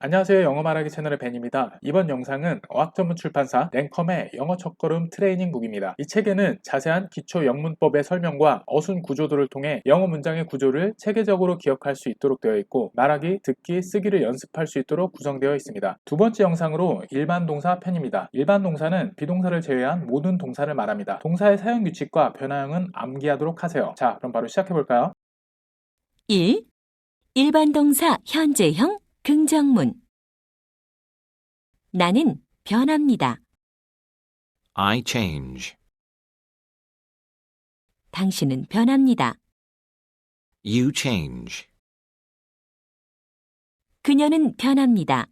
안녕하세요. 영어 말하기 채널의 벤입니다. 이번 영상은 어학 전문 출판사 랭컴의 영어 첫걸음 트레이닝북입니다. 이 책에는 자세한 기초 영문법의 설명과 어순 구조도를 통해 영어 문장의 구조를 체계적으로 기억할 수 있도록 되어 있고 말하기, 듣기, 쓰기를 연습할 수 있도록 구성되어 있습니다. 두 번째 영상으로 일반 동사 편입니다. 일반 동사는 비동사를 제외한 모든 동사를 말합니다. 동사의 사용 규칙과 변화형은 암기하도록 하세요. 자, 그럼 바로 시작해 볼까요? 1. 일반 동사 현재형 긍정문 나는 변합니다. I change. 당신은 변합니다. You change. 그녀는 변합니다.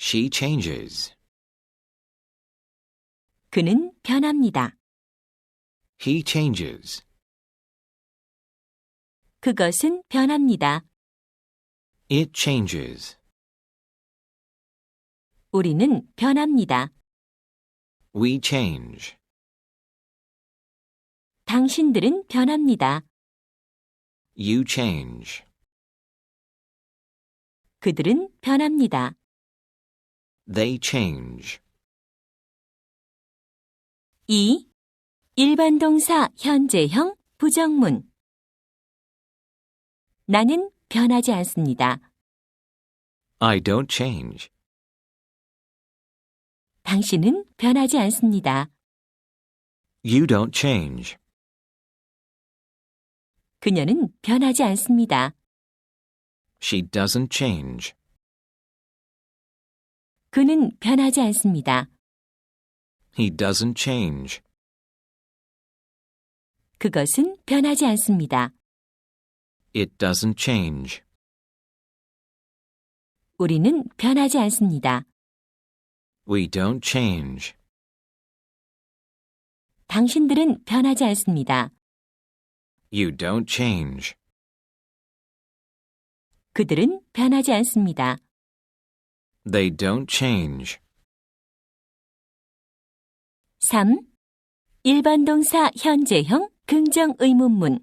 She changes. 그는 변합니다. He changes. 그것은 변합니다. It changes. 우리는 변합니다. We change. 당신들은 변합니다. You change. 그들은 변합니다. They change. 2. 일반 동사 현재형 부정문 나는 변하지 않습니다. I don't change. 당신은 변하지 않습니다. You don't change. 그녀는 변하지 않습니다. She doesn't change. 그는 변하지 않습니다. He doesn't change. 그것은 변하지 않습니다. It doesn't change. 우리는 변하지 않습니다. We don't change. 당신들은 변하지 않습니다. You don't change. 그들은 변하지 않습니다. They don't change. 3. 일반 동사 현재형 긍정 의문문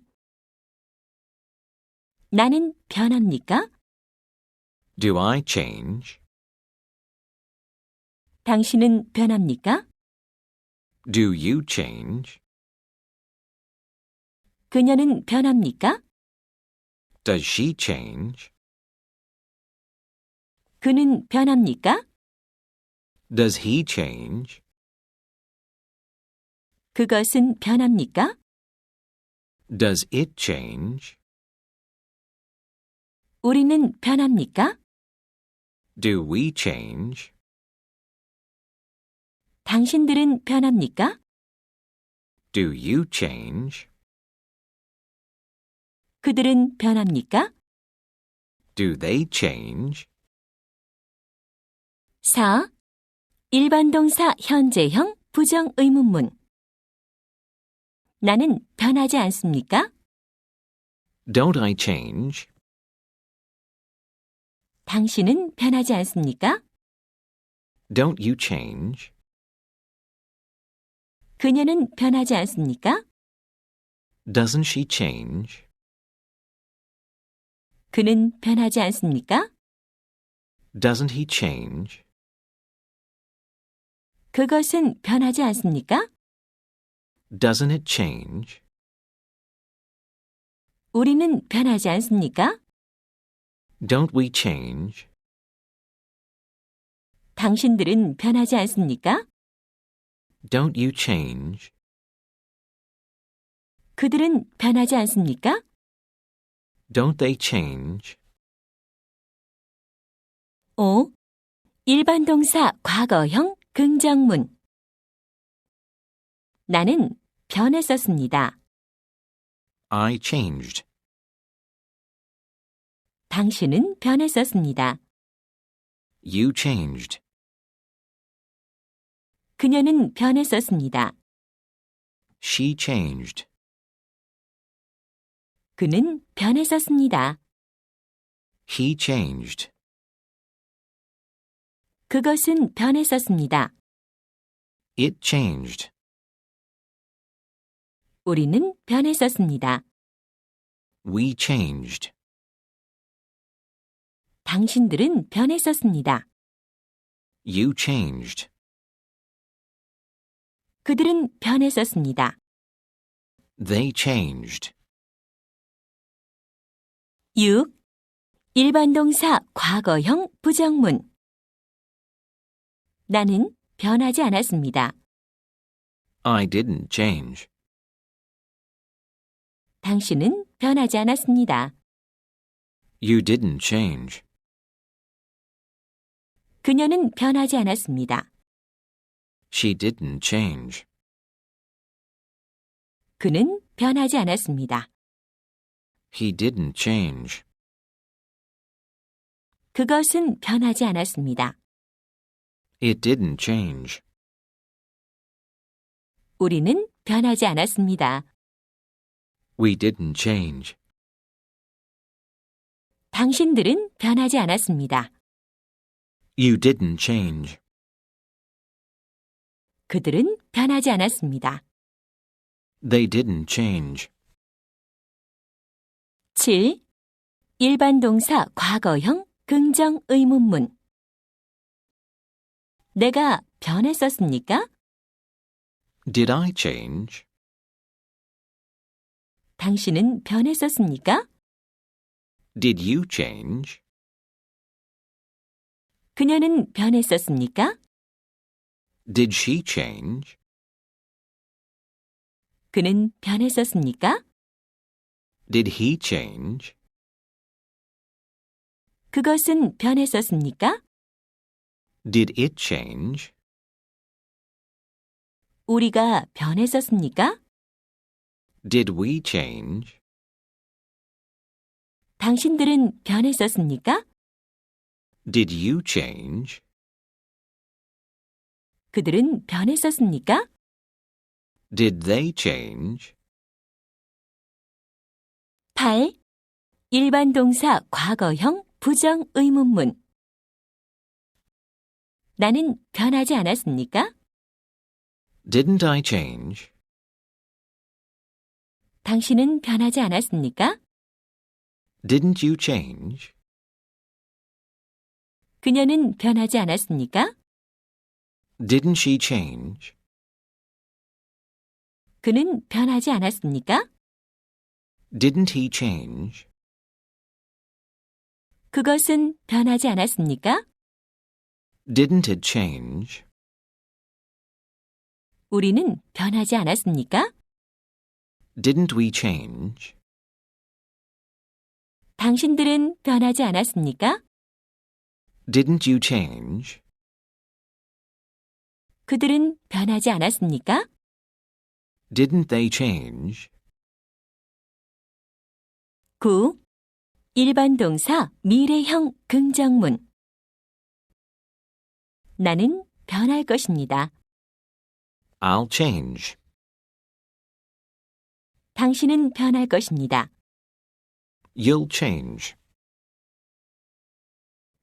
나는 변합니까? Do I change? 당신은 변합니까? Do you change? 그녀는 변합니까? Does she change? 그는 변합니까? Does he change? 그것은 변합니까? Does it change? 우리는 변합니까? Do we change? 당신들은 변합니까? Do you change? 그들은 변합니까? Do they change? 4. 일반 동사 현재형 부정 의문문 나는 변하지 않습니까? Don't I change? 당신은 변하지 않습니까? Don't you change? 그녀는 변하지 않습니까? Doesn't she change? 그는 변하지 않습니까? Doesn't he change? 그것은 변하지 않습니까? Doesn't it change? 우리는 변하지 않습니까? Don't we change? 당신들은 변하지 않습니까? Don't you change? 그들은 변하지 않습니까? Don't they change? 5. 일반 동사 과거형 긍정문 나는 변했었습니다. I changed. 당신은 변했었습니다. You changed. 그녀는 변했었습니다. She changed. 그는 변했었습니다. He changed. 그것은 변했었습니다. It changed. 우리는 변했었습니다. We changed. 당신들은 변했었습니다. You changed. 그들은 변했었습니다. They changed. 6. 일반 동사 과거형 부정문 나는 변하지 않았습니다. I didn't change. 당신은 변하지 않았습니다. You didn't change. 그녀는 변하지 않았습니다. She didn't change. 그는 변하지 않았습니다. He didn't change. 그것은 변하지 않았습니다. It didn't change. 우리는 변하지 않았습니다. We didn't change. 당신들은 변하지 않았습니다. You didn't change. 그들은 변하지 않았습니다. They didn't change. 7. 일반 동사 과거형 긍정 의문문 내가 변했었습니까? Did I change? 당신은 변했었습니까? Did you change? 그녀는 변했었습니까? Did she change? 그는 변했었습니까? Did he change? 그것은 변했었습니까? Did it change? 우리가 변했었습니까? Did we change? 당신들은 변했었습니까? Did you change? 그들은 변했었습니까? Did they change? 8. 일반 동사 과거형 부정 의문문 나는 변하지 않았습니까? Didn't I change? 당신은 변하지 않았습니까? Didn't you change? 그녀는 변하지 않았습니까? Didn't she change? 그는 변하지 않았습니까? Didn't he change? 그것은 변하지 않았습니까? Didn't it change? 우리는 변하지 않았습니까? Didn't we change? 당신들은 변하지 않았습니까? Didn't you change? 그들은 변하지 않았습니까? Didn't they change? 9. 일반 동사 미래형 긍정문 나는 변할 것입니다. I'll change. 당신은 변할 것입니다. You'll change.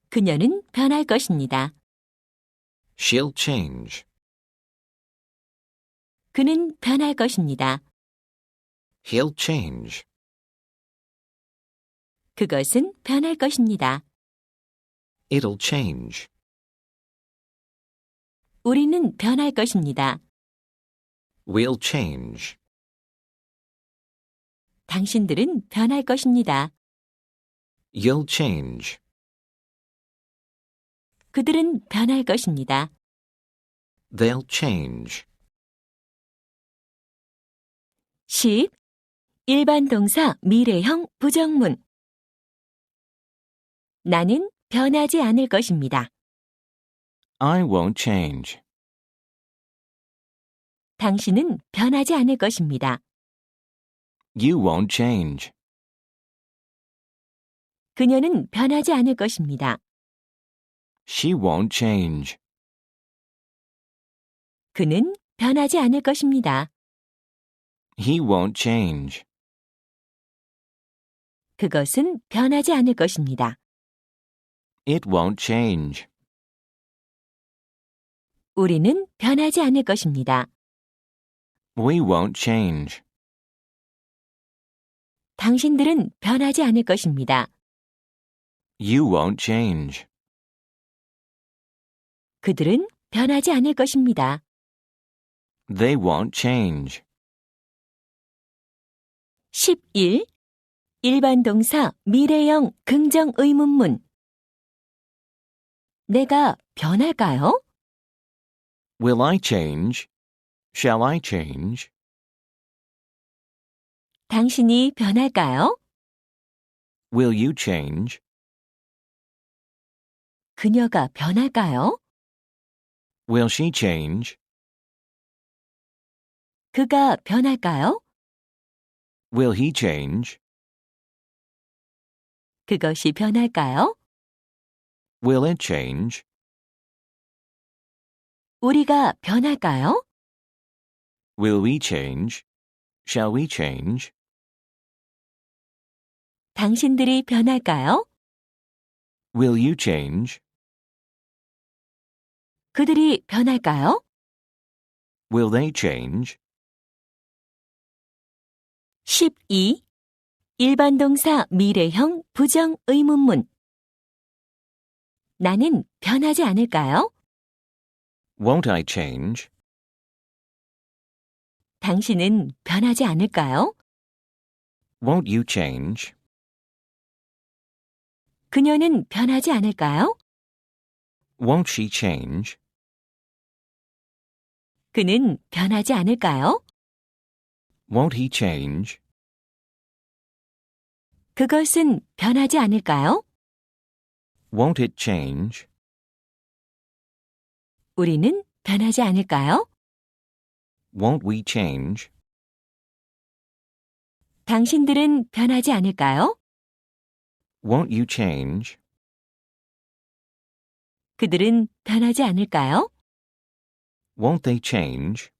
그녀는 변할 것입니다. She'll change. 그는 변할 것입니다. He'll change. 그것은 변할 것입니다. It'll change. 우리는 변할 것입니다. We'll change. 당신들은 변할 것입니다. You'll change. 그들은 변할 것입니다. They'll change. 10. 일반 동사 미래형 부정문 나는 변하지 않을 것입니다. I won't change. 당신은 변하지 않을 것입니다. You won't change. 그녀는 변하지 않을 것입니다. She won't change. 그는 변하지 않을 것입니다. He won't change. 그것은 변하지 않을 것입니다. It won't change. 우리는 변하지 않을 것입니다. We won't change. 당신들은 변하지 않을 것입니다. You won't change. 그들은 변하지 않을 것입니다. They won't change. 11. 일반 동사 미래형 긍정 의문문. 내가 변할까요? Will I change? Shall I change? 당신이 변할까요? Will you change? 그녀가 변할까요? Will she change? 그가 변할까요? Will he change? 그것이 변할까요? Will it change? 우리가 변할까요? Will we change? Shall we change? 당신들이 변할까요? Will you change? 그들이 변할까요? Will they change? 12. 일반 동사 미래형 부정 의문문. 나는 변하지 않을까요? Won't I change? 당신은 변하지 않을까요? Won't you change? 그녀는 변하지 않을까요? Won't she change? 그는 변하지 않을까요? Won't he change? 그것은 변하지 않을까요? Won't it change? 우리는 변하지 않을까요? Won't we change? 당신들은 변하지 않을까요? Won't you change? 그들은 변하지 않을까요? Won't they change?